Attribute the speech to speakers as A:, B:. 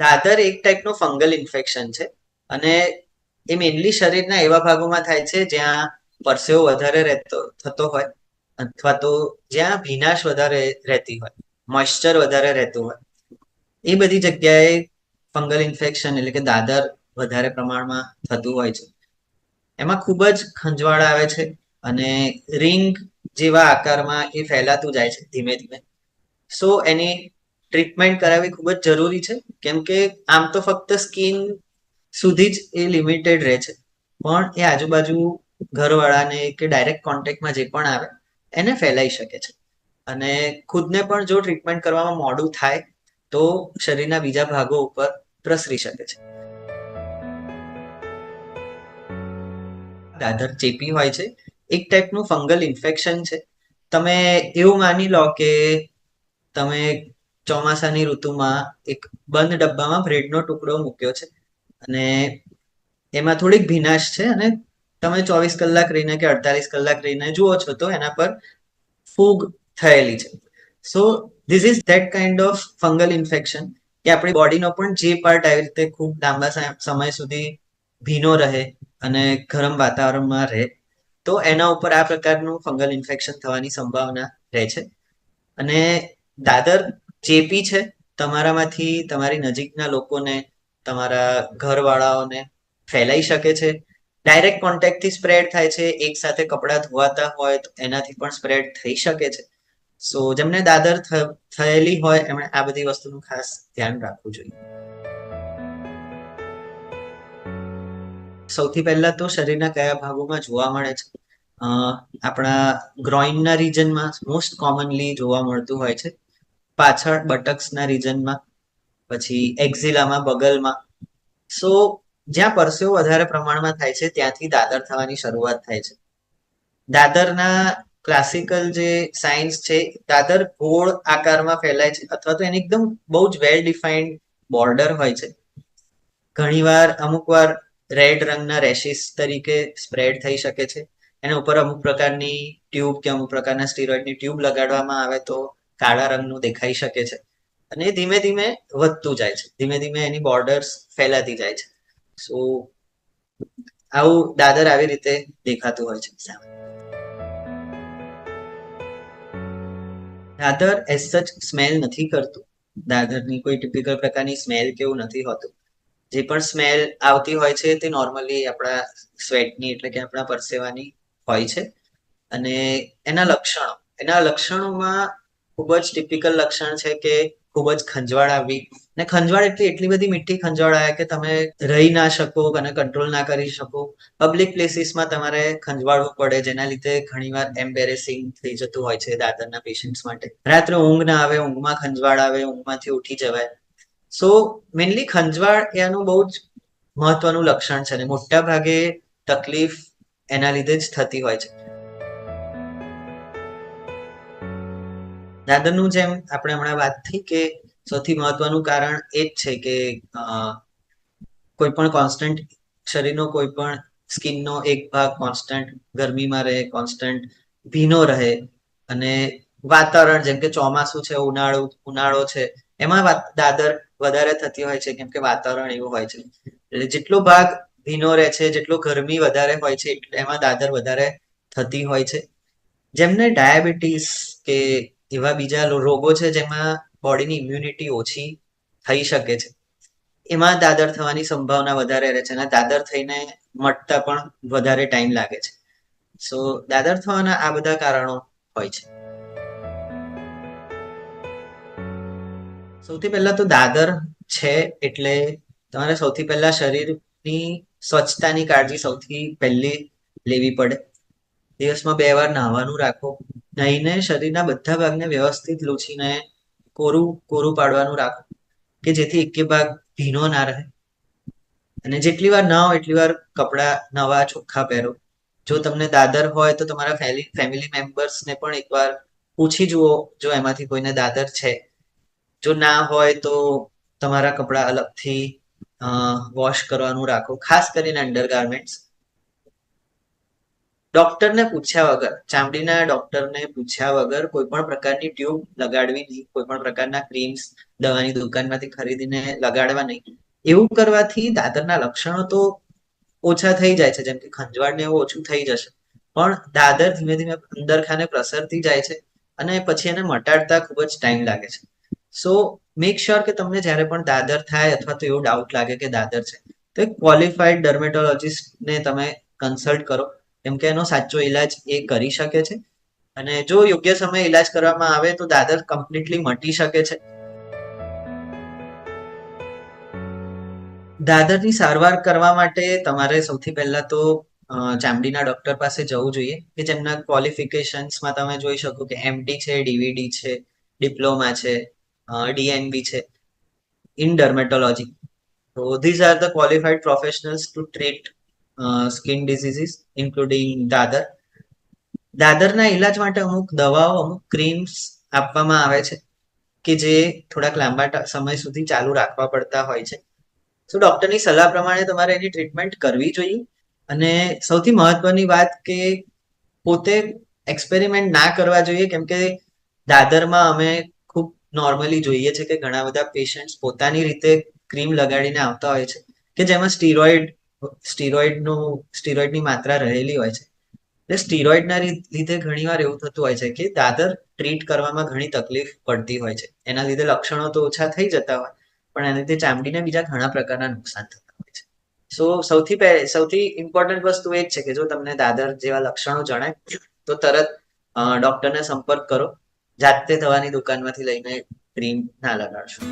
A: દાદર એક ટાઈપનું fungal infection છે અને એ મેઇનલી શરીરના એવા ભાગોમાં થાય છે જ્યાં પરસેવો વધારે રહેતો, થતો હોય અથવા તો જ્યાં ભીનાશ વધારે રહેતી હોય મોઇશ્ચર વધારે રહેતું હોય. એ બધી જગ્યાએ ફંગલ ઇન્ફેક્શન એટલે કે દાદર વધારે પ્રમાણમાં થતું હોય છે. એમાં ખૂબ જ ખંજવાળ આવે છે અને રિંગ જેવા આકારમાં એ ફેલાતું જાય છે ધીમે ધીમે. સો એની ટ્રીટમેન્ટ કરાવવી ખૂબ જ જરૂરી છે. કેમ કે આમ તો ફક્ત સ્કિન સુધી જ એ લિમિટેડ રહે છે. પણ એ આજુબાજુ ઘરવાળાને કે ડાયરેક્ટ કોન્ટેક્ટમાં જે પણ આવે, એને ફેલાઈ શકે છે. અને ખુદને પણ જો ટ્રીટમેન્ટ કરવામાં મોડું થાય, તો શરીરના બીજા ભાગો ઉપર પ્રસરી શકે છે. દાદર ચેપી હોય છે. એક ટાઈપનું ફંગલ ઇન્ફેક્શન છે. તમે એવું માની લો કે તમે ચોમાસાની ઋતુમાં એક બંધ ડબ્બામાં બ્રેડનો ટુકડો મૂક્યો છે. અને એમાં થોડીક ભીનાશ છે અને તમે ચોવીસ કલાક રહીને કે અડતાલીસ કલાક રહીને જુઓ છો તો એના પર ફૂગ થયેલી છે. So this is that kind of fungal infection કે આપણી બોડીનો પણ જે પાર્ટ આવી રીતે ખૂબ લાંબા સમય સુધી ભીનો રહે અને ગરમ વાતાવરણમાં રહે, તો એના ઉપર આ પ્રકારનું ફંગલ ઇન્ફેક્શન થવાની સંભાવના રહે છે. અને દાદર ચેપી છે, તમારામાંથી તમારી નજીકના લોકોને, તમારા ઘરવાળાઓને ફેલાઈ શકે છે. ડાયરેક્ટ કોન્ટેક્ટથી સ્પ્રેડ થાય છે, એક સાથે કપડાં ધોવાતા હોય તો એનાથી પણ સ્પ્રેડ થઈ શકે છે. સો જેમને દાદર થયેલી હોય, એમણે આ બધી વસ્તુનું ખાસ ધ્યાન રાખવું જોઈએ. સૌથી પહેલા તો શરીરના કયા ભાગોમાં જોવા મળે છે? આપણા ગ્રોઇનના રીજનમાં મોસ્ટ કોમનલી જોવા મળતું હોય છે. પાછળ બટક્સના રીજનમાં, પછી એક્ઝિલામાં, બગલમાં. સો, જ્યાં પરસેવો વધારે પ્રમાણમાં થાય છે, ત્યાંથી દાદર થવાની શરૂઆત થાય છે. દાદરના ક્લાસિકલ જે સાઇન્સ છે, દાદર ગોળ આકારમાં ફેલાય છે, અથવા તો એની એકદમ બહુ જ વેલ ડિફાઇન્ડ બોર્ડર હોય છે. ઘણીવાર અમુક વાર રેડ રંગના રેશિસ તરીકે સ્પ્રેડ થઈ શકે છે. એના ઉપર અમુક પ્રકારની ટ્યુબ કે અમુક પ્રકારના સ્ટીરોઇડની ટ્યુબ લગાડવામાં આવે તો કાળા રંગનું દેખાઈ શકે છે અને ધીમે ધીમે વધતું જાય છે. ધીમે ધીમે એની બોર્ડર્સ ફેલાતી જાય છે. સો આવું દાદર આવી રીતે દેખાતું હોય છે. દાદર એઝ સચ સ્મેલ નથી કરતું. દાદરની કોઈ ટિપિકલ પ્રકારની સ્મેલ કેવું નથી હોતું. જે પણ સ્મેલ આવતી હોય છે તે નોર્મલી આપણા સ્વેટની એટલે કે આપણા પરસેવાની હોય છે. અને એના લક્ષણો, એના લક્ષણોમાં ખૂબ જ ટિપિકલ લક્ષણ છે કે ખૂબ જ ખંજવાળ આવી ને ખંજવાળ એટલી એટલી બધી મીઠી ખંજવાળ આવે કે તમે રહી ના શકો અને કંટ્રોલ ના કરી શકો. પબ્લિક પ્લેસીસમાં તમારે ખંજવાળવું પડે, જેના લીધે ઘણીવાર એમ્બેરેસિંગ થઈ જતું હોય છે દાદરના પેશન્ટ્સ માટે. રાત્રે ઊંઘ ના આવે, ઊંઘમાં ખંજવાળ આવે, ઊંઘમાંથી ઉઠી જવાય. સો મેનલી ખંજવાળ એનું બહુ જ મહત્વનું લક્ષણ છે અને મોટા ભાગે તકલીફ એના લીધે જ થતી હોય છે. દાદરનું જેમ આપણે હમણાં વાત થઈ કે સૌથી મહત્વનું કારણ એ જ છે કે કોઈ પણ કોન્સ્ટન્ટ શરીરનો કોઈ પણ સ્કિનનો એક ભાગ કોન્સ્ટન્ટ ગરમીમાં રહે કોન્સ્ટન્ટ ભીનો રહે અને વાતાવરણ જેમ કે ચોમાસું છે, ઉનાળો ઉનાળો છે, એમાં દાદર વધારે થતી હોય છે કેમ કે વાતાવરણ એવું હોય છે. એટલે જેટલો ભાગ ભીનો રહે છે, જેટલો ગરમી વધારે હોય છે, એમાં દાદર વધારે થતી હોય છે. જેમને ડાયાબિટીસ કે એવા બીજા રોગો છે જેમાં બોડીની ઇમ્યુનિટી ઓછી થઈ શકે છે. એમાં દાદર થવાની સંભાવના વધારે રહે છે અને દાદર થઈને મટતા પણ વધારે ટાઈમ લાગે છે. સો દાદર થવાના આ બધા કારણો હોય છે. સૌથી પહેલા તો દાદર છે એટલે તમારે સૌથી પહેલા શરીરની સ્વચ્છતાની કાળજી સૌથી પહેલી લેવી પડે. દિવસમાં બે વાર નાહવાનું રાખો. નાહીને શરીરના બધા ભાગને વ્યવસ્થિત લૂછીને કોરું કોરું પાડવાનું રાખો, કે જેથી એકે ભાગ ભીનો ના રહે. અને જેટલી વાર ના હોય એટલી વાર કપડાં નવા, ચોખ્ખા પહેરો. જો તમને દાદર હોય, તો તમારા ફેમિલી મેમ્બર્સને પણ એકવાર પૂછી જુઓ, જો એમાંથી કોઈને દાદર છે. જો ના હોય, તો તમારા કપડાં અલગથી વોશ કરવાનું રાખો. ખાસ કરીને અંડર ગાર્મેન્ટ્સ ડોક્ટરને પૂછ્યા વગર, ચામડીના ડોક્ટરને પૂછ્યા વગર કોઈ પણ પ્રકારની ટ્યુબ લગાડવી નહીં, કોઈ પણ પ્રકારના ક્રીમ્સ દવાની દુકાનમાંથી ખરીદીને લગાડવા નહીં. એવું કરવાથી દાદરના લક્ષણો તો ઓછા થઈ જાય છે, જેમ કે ખંજવાળ ને એવું ઓછું થઈ જશે. પણ દાદર ધીમે ધીમે અંદર ખાને પ્રસરતી જાય છે અને પછી એને મટાડતા ખૂબ જ ટાઈમ લાગે છે. સો મેક શ્યોર કે તમને જ્યારે પણ દાદર થાય અથવા તો એવો ડાઉટ લાગે કે દાદર છે, તો એક ક્વોલિફાઈડ ડર્મેટોલોજીસ્ટને તમે કન્સલ્ટ કરો. કેમ કે એનો સાચો ઈલાજ એ કરી શકે છે. અને જો યોગ્ય સમયે ઈલાજ કરવામાં આવે તો દાદર કમ્પ્લીટલી મટી શકે છે. દાદરની સારવાર કરવા માટે તમારે સૌથી પહેલા તો ચામડીના ડોક્ટર પાસે જવું જોઈએ કે જેમના ક્વોલિફિકેશન્સમાં તમે જોઈ શકો કે એમડી છે ડીવીડી છે, ડિપ્લોમા છે ડીએનબી છે ઇન ડર્મેટોલોજી તો these are the qualified professionals to treat skin diseases including દાદર. દાદરના ઈલાજ માટે અમુક દવાઓ, અમુક ક્રીમ્સ આપવામાં આવે છે કે જે થોડાક લાંબા સમય સુધી ચાલુ રાખવા પડતા હોય છે. તો ડોક્ટરની સલાહ પ્રમાણે તમારે એની ટ્રીટમેન્ટ કરવી જોઈએ. અને સૌથી મહત્વની વાત કે પોતે એક્સપેરિમેન્ટ ના કરવા જોઈએ, કેમ કે દાદરમાં અમે ખૂબ નોર્મલી જોઈએ છે કે ઘણા બધા પેશન્ટ્સ પોતાની રીતે ક્રીમ લગાડીને આવતા હોય છે. કે જેમાં સ્ટીરોઇડ સ્ટીરોઇડનું, સ્ટીરોઇડની માત્રા રહેલી હોય છે. એટલે સ્ટીરોઇડના લીધે ઘણીવાર એવું થતું હોય છે કે દાદર ટ્રીટ કરવામાં ઘણી તકલીફ પડતી હોય છે. એના લીધે લક્ષણો તો ઓછા થઈ જતા હોય, પણ એના લીધે ચામડીને બીજા ઘણા પ્રકારના નુકસાન થતા હોય છે. સો, સૌથી પહે- સૌથી ઇમ્પોર્ટન્ટ વસ્તુ એ જ છે કે જો તમને દાદર જેવા લક્ષણો જણાય, તો તરત ડોક્ટરને સંપર્ક કરો. જાતે દવાની દુકાનમાંથી લઈને ક્રીમ ના લગાડશો.